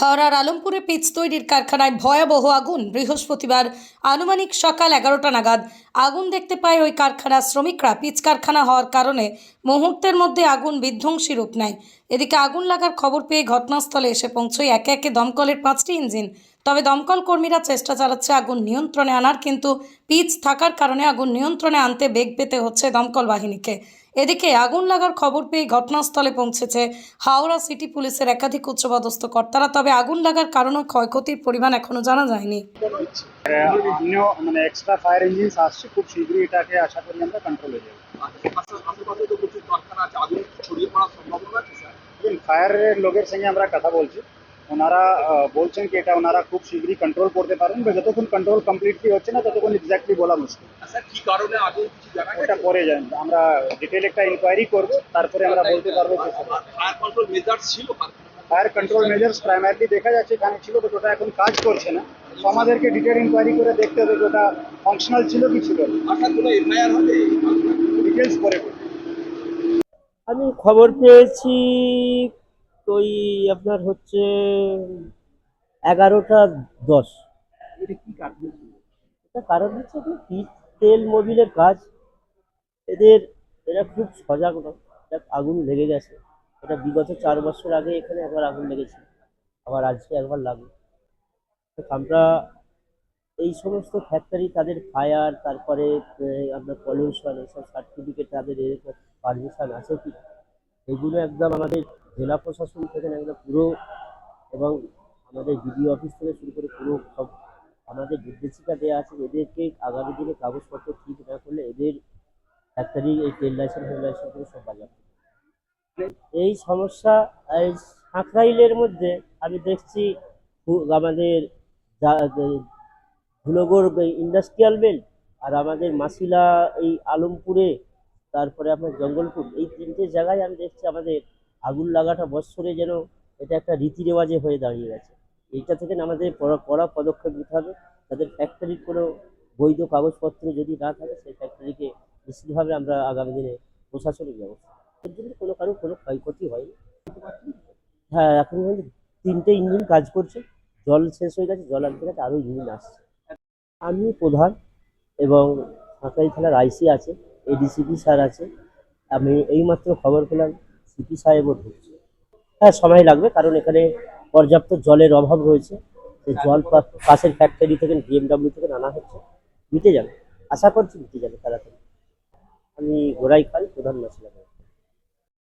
হাওড়ার আলমপুরে পিচ তৈরির কারখানায় ভয়াবহ আগুন। বৃহস্পতিবার আনুমানিক সকাল এগারোটা নাগাদ আগুন দেখতে পায় ওই কারখানার শ্রমিকরা। পিচ কারখানা হওয়ার কারণে মুহূর্তের মধ্যে আগুন বিধ্বংসী রূপ নেয়। এদিকে আগুন লাগার খবর পেয়ে ঘটনাস্থলে এসে পৌঁছয় একে একে দমকলের পাঁচটি ইঞ্জিন। তবে দমকল কর্মীরা চেষ্টা চালাচ্ছে আগুন নিয়ন্ত্রণে আনার, কিন্তু পিচ থাকার কারণে আগুন নিয়ন্ত্রণে আনতে বেগ পেতে হচ্ছে দমকল বাহিনীকে। এদিকে আগুন লাগার খবর পেয়ে ঘটনাস্থলে পৌঁছেছে হাওড়া সিটি পুলিশের একাধিক উচ্চপদস্থ কর্তারা তবে আগুন লাগার কারণ ও ক্ষয়ক্ষতির পরিমাণ এখনও জানা যায়নি। মানে এক্সট্রা ফায়ার ইঞ্জিনস আসছে খুব শীঘ্রই এটাকে আশা করি আমরা কন্ট্রোল হয়ে যাবে। আশেপাশে তো প্রচুর কারখানা আছে আগুন ছড়িয়ে পড়ার সম্ভাবনা আছে স্যার ফায়ারের লোকের সঙ্গে আমরা কথা বলছি। ওনারা আহ, বলছেন কি এটা ওনারা খুব শীঘ্রই কন্ট্রোল করতে পারেন বা যতক্ষণ কন্ট্রোল কমপ্লিটলি হচ্ছে না ততক্ষণ এক্স্যাক্টলি বলা মুশকিল। স্যার কি কারণে আগুন কিছু জানা ওটা পরে যান আমরা ডিটেল একটা ইনকোয়ারি করব তারপরে আমরা বলতে পারব যে ফায়ার কন্ট্রোল মেজার্স ছিল ফায়ার কন্ট্রোল মেজার্স প্রাইমারিলি দেখা যাচ্ছে এখানে ছিল তো ওটা এখন কাজ করছে না। তো আমাদেরকে ডিটেল ইনকোয়ারি করে দেখতে হবে যে ওটা ফাংশনাল ছিল কি ছিল আশা কোনো এফআইআর হবে? ডিটেলস পরে আমি খবর পেয়েছি ওই আপনার হচ্ছে এগারোটা দশ। এটা কারণ হচ্ছে? কি তেল মোবিলের কাজ। এদের এরা খুব সজাগ দেখ আগুন লেগে গেছে। এটা বিগত চার বছর আগে এখানে একবার আগুন লেগেছে আবার আজকে একবার লাগল। তো আমরা এই সমস্ত ফ্যাক্টরি তাদের ফায়ার তারপরে আপনার পলিউশন এইসব সার্টিফিকেট তাদের পারমিশন আছে কি? এগুলো একদম আমাদের জেলা প্রশাসন থেকে একদম পুরো এবং আমাদের বিডিও অফিস থেকে শুরু করে পুরো সব আমাদের নির্দেশিকা দেওয়া আছে, এদেরকে আগামী দিনে কাগজপত্র ঠিক না করলে এদের ফ্যাক্টরি, এই তেল লাইসেন্স, ফেল লাইসেন্স করে সব বাজার এই সমস্যা, এই সাঁকরাইলের মধ্যে আমি দেখছি আমাদের ধুলগড় ইন্ডাস্ট্রিয়াল বেল্ট আর আমাদের মাসিলা, এই আলমপুরে তারপরে আপনার জঙ্গলপুর এই তিনটে জায়গায় আমি দেখছি আমাদের আগুন লাগাটা বৎসরে যেন এটা একটা রীতি রেওয়াজে হয়ে দাঁড়িয়ে গেছে। এইটা থেকে আমাদের কড়া- পদক্ষেপ নিতে হবে। তাদের ফ্যাক্টরির কোনো বৈধ কাগজপত্র যদি না থাকে, সেই ফ্যাক্টরিকে নিশ্চিতভাবে আমরা আগামী দিনে প্রশাসনিক ব্যবস্থা এর জন্য কোনো কারও কোনো ক্ষয়ক্ষতি হয়নি। হ্যাঁ এখন তিনটে ইঞ্জিন কাজ করছে। জল শেষ হয়ে গেছে, জল আনতে গেছে, আরও ইঞ্জিন আসছে। আমি প্রধান এবং সাঁকরাইল থানার আইসি আছে। এডিসিপি স্যার আছে। আমি এইমাত্র খবর পেলাম সিপি সাহেবও ঢুকছে। হ্যাঁ সময় লাগবে কারণ এখানে পর্যাপ্ত জলের অভাব রয়েছে। জল পাশের ফ্যাক্টরি থেকে বিএমডাব্লিউ থেকে আনা হচ্ছে। মিটে যাবে। আশা করছি মিটে যাবে তাড়াতাড়ি। আমি গোড়াই খাল প্রধান মাসিলা